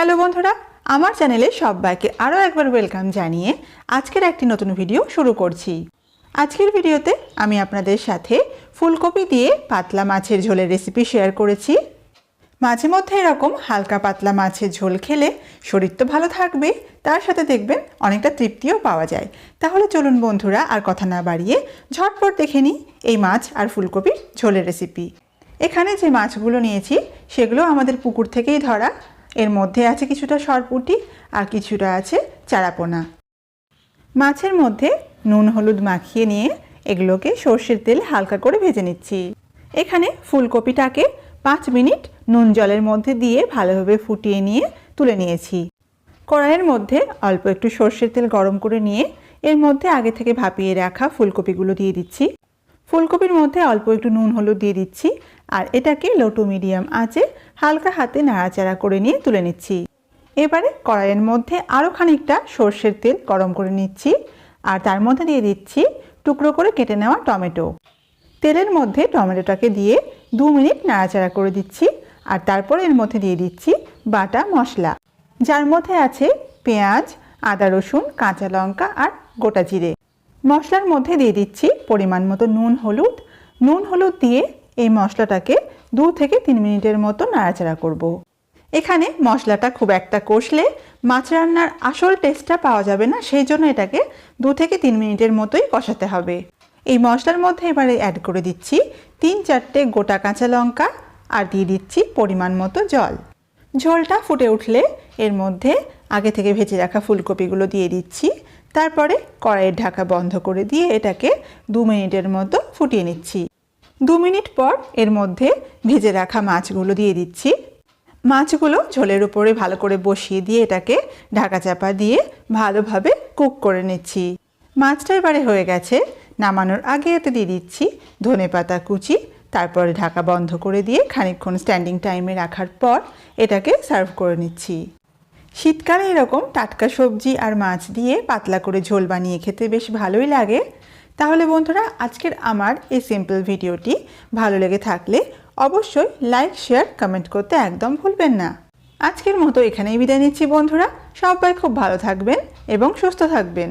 Hello বন্ধুরা, আমার চ্যানেলে সবাইকে আরও একবার ওয়েলকাম জানিয়ে আজকের একটি নতুন ভিডিও শুরু করছি। আজকের ভিডিওতে আমি আপনাদের সাথে ফুলকপি দিয়ে পাতলা মাছের ঝোলের রেসিপি শেয়ার করেছি। মাঝে মধ্যে এরকম হালকা পাতলা মাছের ঝোল খেলে শরীর তো ভালো থাকবে, তার সাথে দেখবেন অনেকটা তৃপ্তিও পাওয়া যায়। তাহলে চলুন বন্ধুরা, আর কথা না বাড়িয়ে ঝটপট দেখে নিই এই মাছ আর ফুলকপির ঝোলের রেসিপি এখানে যে মাছগুলো নিয়েছি, সেগুলো আমাদের পুকুর থেকেই ধরা। এর মধ্যে আছে কিছুটা সরপুটি আর কিছুটা আছে চারাপোনা। মাছের মধ্যে নুন হলুদ মাখিয়ে নিয়ে এগুলোকে সর্ষের তেল হালকা করে ভেজে নিচ্ছি। এখানে ফুলকপিটাকে পাঁচ মিনিট নুন জলের মধ্যে দিয়ে ভালোভাবে ফুটিয়ে নিয়ে তুলে নিয়েছি। কড়াইয়ের মধ্যে অল্প একটু সর্ষের তেল গরম করে নিয়ে এর মধ্যে আগে থেকে ভাপিয়ে রাখা ফুলকপিগুলো দিয়ে দিচ্ছি। ফুলকপির মধ্যে অল্প একটু নুন, হলুদ দিয়ে দিচ্ছি। আর এটাকে লো টু মিডিয়াম আঁচে হালকা হাতে নাড়াচাড়া করে নিয়ে তুলে নিচ্ছি। এবারে কড়াইয়ের মধ্যে আরও খানিকটা সর্ষের তেল গরম করে নিচ্ছি। আর তার মধ্যে দিয়ে দিচ্ছি টুকরো করে কেটে নেওয়া টমেটো। তেলের মধ্যে টমেটোটাকে দিয়ে দু মিনিট নাড়াচাড়া করে দিচ্ছি। আর তারপর এর মধ্যে দিয়ে দিচ্ছি বাটা মশলা। যার মধ্যে আছে পেঁয়াজ, আদা রসুন, কাঁচা লঙ্কা আর গোটা জিরে। মশলার মধ্যে দিয়ে দিচ্ছি পরিমাণ মতো নুন, হলুদ। নুন, হলুদ দিয়ে এই মশলাটাকে দু থেকে তিন মিনিটের মতো নাড়াচাড়া করব। এখানে মশলাটা খুব একটা কষলে মাছ রান্নার আসল টেস্টটা পাওয়া যাবে না, সেই জন্য এটাকে দু থেকে তিন মিনিটের মতোই কষাতে হবে। এই মশলার মধ্যে এবারে অ্যাড করে দিচ্ছি তিন চারটে গোটা কাঁচা লঙ্কা আর দিয়ে দিচ্ছি পরিমাণ মতো জল। ঝোলটা ফুটে উঠলে এর মধ্যে আগে থেকে ভেজে রাখা ফুলকপিগুলো দিয়ে দিচ্ছি। তারপরে কড়াইয়ের ঢাকা বন্ধ করে দিয়ে এটাকে দু মিনিটের মতো ফুটিয়ে নিচ্ছি। দু মিনিট পর এর মধ্যে ভেজে রাখা মাছগুলো দিয়ে দিচ্ছি। মাছগুলো ঝোলের উপরে ভালো করে বসিয়ে দিয়ে এটাকে ঢাকা চাপা দিয়ে ভালোভাবে কুক করে নিচ্ছি। মাছটা এবারে হয়ে গেছে। নামানোর আগে এতে দিয়ে দিচ্ছি ধনে পাতা কুচি, তারপরে ঢাকা বন্ধ করে দিয়ে খানিকক্ষণ স্ট্যান্ডিং টাইমে রাখার পর এটাকে সার্ভ করে নিচ্ছি। শীতকালে এরকম টাটকা সবজি আর মাছ দিয়ে পাতলা করে ঝোল বানিয়ে খেতে বেশ ভালোই লাগে। তাহলে বন্ধুরা, আজকের আমার এই সিম্পল ভিডিওটি ভালো লেগে থাকলে অবশ্যই লাইক শেয়ার কমেন্ট করতে একদম ভুলবেন না। আজকের মতো এখানেই বিদায় নিচ্ছি বন্ধুরা। সবাই খুব ভালো থাকবেন এবং সুস্থ থাকবেন।